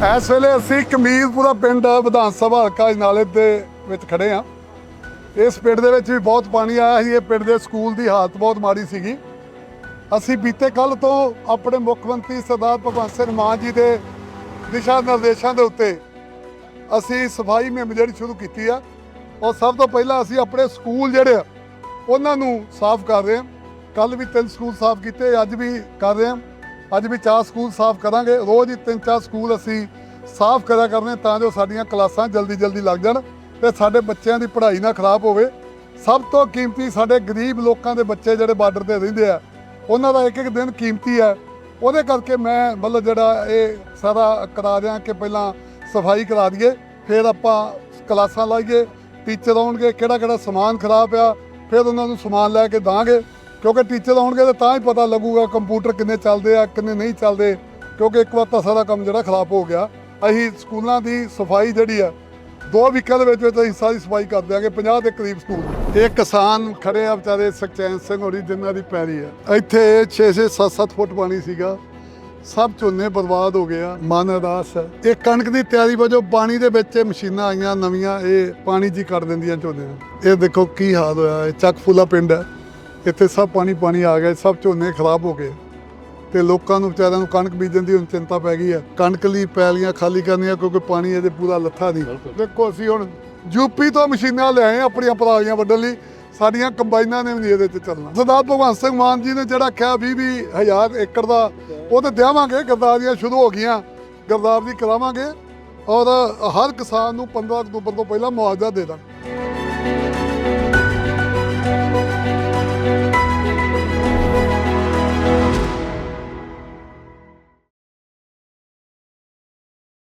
ਇਸ ਵੇਲੇ ਅਸੀਂ ਕਮੀਰਪੁਰਾ ਪਿੰਡ ਵਿਧਾਨ ਸਭਾ ਹਲਕਾ ਨਾਲੇ ਦੇ ਵਿੱਚ ਖੜੇ ਆ ਇਸ ਪਿੰਡ ਦੇ ਵਿੱਚ ਵੀ ਬਹੁਤ ਪਾਣੀ ਆਇਆ ਸੀ। ਇਹ ਪਿੰਡ ਦੇ ਸਕੂਲ ਦੀ ਹਾਲਤ ਬਹੁਤ ਮਾੜੀ ਸੀਗੀ। ਅਸੀਂ ਬੀਤੇ ਕੱਲ ਤੋਂ ਆਪਣੇ ਮੁੱਖ ਮੰਤਰੀ ਸਰਦਾਰ ਭਗਵੰਤ ਸਿੰਘ ਮਾਨ ਜੀ ਦੇ ਦਿਸ਼ਾ ਨਿਰਦੇਸ਼ਾਂ ਦੇ ਉੱਤੇ ਅਸੀਂ ਸਫ਼ਾਈ ਮੁਹਿੰਮ ਜਿਹੜੀ ਸ਼ੁਰੂ ਕੀਤੀ ਆ ਔਰ ਸਭ ਤੋਂ ਪਹਿਲਾਂ ਅਸੀਂ ਆਪਣੇ ਸਕੂਲ ਜਿਹੜੇ ਆ, ਉਹਨਾਂ ਨੂੰ ਸਾਫ਼ ਕਰ ਰਹੇ ਹਾਂ। ਕੱਲ ਵੀ ਤਿੰਨ ਸਕੂਲ ਸਾਫ਼ ਕੀਤੇ, ਅੱਜ ਵੀ ਕਰ ਰਹੇ ਹਾਂ। ਅੱਜ ਵੀ ਚਾਰ ਸਕੂਲ ਸਾਫ਼ ਕਰਾਂਗੇ। ਰੋਜ਼ ਹੀ ਤਿੰਨ ਚਾਰ ਸਕੂਲ ਅਸੀਂ ਸਾਫ਼ ਕਰਿਆ ਕਰਨੇ ਤਾਂ ਜੋ ਸਾਡੀਆਂ ਕਲਾਸਾਂ ਜਲਦੀ ਜਲਦੀ ਲੱਗ ਜਾਣ ਤੇ ਸਾਡੇ ਬੱਚਿਆਂ ਦੀ ਪੜ੍ਹਾਈ ਨਾ ਖਰਾਬ ਹੋਵੇ। ਸਭ ਤੋਂ ਕੀਮਤੀ ਸਾਡੇ ਗਰੀਬ ਲੋਕਾਂ ਦੇ ਬੱਚੇ ਜਿਹੜੇ ਬਾਰਡਰ ਤੇ ਰਹਿੰਦੇ ਆ, ਉਹਨਾਂ ਦਾ ਇੱਕ ਇੱਕ ਦਿਨ ਕੀਮਤੀ ਹੈ। ਉਹਦੇ ਕਰਕੇ ਮੈਂ ਮਤਲਬ ਜਿਹੜਾ ਇਹ ਸਾਰਾ ਕਰਾ ਦਿਆਂ ਕਿ ਪਹਿਲਾਂ ਸਫ਼ਾਈ ਕਰਾ ਦਈਏ, ਫਿਰ ਆਪਾਂ ਕਲਾਸਾਂ ਲਾਈਏ, ਟੀਚਰ ਆਉਣਗੇ ਕਿਹੜਾ ਕਿਹੜਾ ਸਮਾਨ ਖਰਾਬ ਆ, ਫਿਰ ਉਹਨਾਂ ਨੂੰ ਸਮਾਨ ਲੈ ਕੇ ਦਾਂਗੇ। ਕਿਉਂਕਿ ਟੀਚਰ ਆਉਣਗੇ ਤਾਂ ਤਾਂ ਹੀ ਪਤਾ ਲੱਗੂਗਾ ਕੰਪਿਊਟਰ ਕਿੰਨੇ ਚੱਲਦੇ ਆ, ਕਿੰਨੇ ਨਹੀਂ ਚੱਲਦੇ। ਕਿਉਂਕਿ ਇੱਕ ਵਾਰ ਤਾਂ ਸਾਰਾ ਕੰਮ ਜਿਹੜਾ ਖਰਾਬ ਹੋ ਗਿਆ। ਅਸੀਂ ਸਕੂਲਾਂ ਦੀ ਸਫ਼ਾਈ ਜਿਹੜੀ ਆ, ਦੋ ਵੀਕਾਂ ਦੇ ਵਿੱਚ ਵਿੱਚ ਅਸੀਂ ਸਾਰੀ ਸਫ਼ਾਈ ਕਰ ਦਿਆਂਗੇ 50 ਦੇ ਕਰੀਬ ਸਕੂਲ। ਇਹ ਕਿਸਾਨ ਖੜੇ ਆ ਵਿਚਾਰੇ ਸੁਖਚੈਨ ਸਿੰਘ ਹੋਰੀ, ਜਿਨ੍ਹਾਂ ਦੀ ਪੈਰੀ ਆ। ਇੱਥੇ 6-6 7-7 ਫੁੱਟ ਪਾਣੀ ਸੀਗਾ। ਸਭ ਝੋਨੇ ਬਰਬਾਦ ਹੋ ਗਿਆ ਮਨ ਅਦਾਸ ਹੈ ਇਹ ਕਣਕ ਦੀ ਤਿਆਰੀ ਵਜੋਂ ਪਾਣੀ ਦੇ ਵਿੱਚ ਮਸ਼ੀਨਾਂ ਆਈਆਂ, ਨਵੀਆਂ, ਇਹ ਪਾਣੀ ਜੀ ਕੱਢ ਦਿੰਦੀਆਂ ਝੋਨੇ ਨੂੰ। ਇਹ ਦੇਖੋ ਕੀ ਹਾਲ ਹੋਇਆ, ਇਹ ਚੱਕ ਫੁੱਲਾ ਪਿੰਡ ਹੈ ਇੱਥੇ ਸਭ ਪਾਣੀ ਪਾਣੀ ਆ ਗਿਆ ਸਭ ਝੋਨੇ ਖਰਾਬ ਹੋ ਗਏ। ਤੇ ਲੋਕਾਂ ਨੂੰ ਵਿਚਾਰਿਆਂ ਨੂੰ ਕਣਕ ਬੀਜਣ ਦੀ ਹੁਣ ਚਿੰਤਾ ਪੈ ਗਈ ਹੈ। ਕਣਕ ਲਈ ਪੈਲੀਆਂ ਖਾਲੀ ਕਰਨੀਆਂ ਕਿਉਂਕਿ ਪਾਣੀ ਇਹਦੇ ਪੂਰਾ ਲੱਥਾ ਨਹੀਂ। ਦੇਖੋ ਅਸੀਂ ਹੁਣ ਯੂਪੀ ਤੋਂ ਮਸ਼ੀਨਾਂ ਲਿਆਏ ਹਾਂ ਆਪਣੀਆਂ ਪਰਾਲੀਆਂ ਵੱਢਣ ਲਈ। ਸਾਡੀਆਂ ਕੰਬਾਈਨਾਂ ਨੇ ਵੀ ਨਹੀਂ ਇਹਦੇ ਤੇ ਚੱਲਣਾ। ਸਰਦਾਰ ਭਗਵੰਤ ਸਿੰਘ ਮਾਨ ਜੀ ਨੇ ਜਿਹੜਾ ਕਿਹਾ 20 ਵੀਹ ਹਜ਼ਾਰ ਏਕੜ ਦਾ ਉਹ ਤੇ ਦੇਵਾਂਗੇ ਗਰਦਾਰੀਆਂ ਸ਼ੁਰੂ ਹੋ ਗਈਆਂ। ਗਰਦਾਰ ਦੀ ਕਰਾਵਾਂਗੇ ਔਰ ਹਰ ਕਿਸਾਨ ਨੂੰ 15 ਅਕਤੂਬਰ ਤੋਂ ਪਹਿਲਾਂ ਮੁਆਵਜ਼ਾ ਦੇ ਦਾਂਗੇ।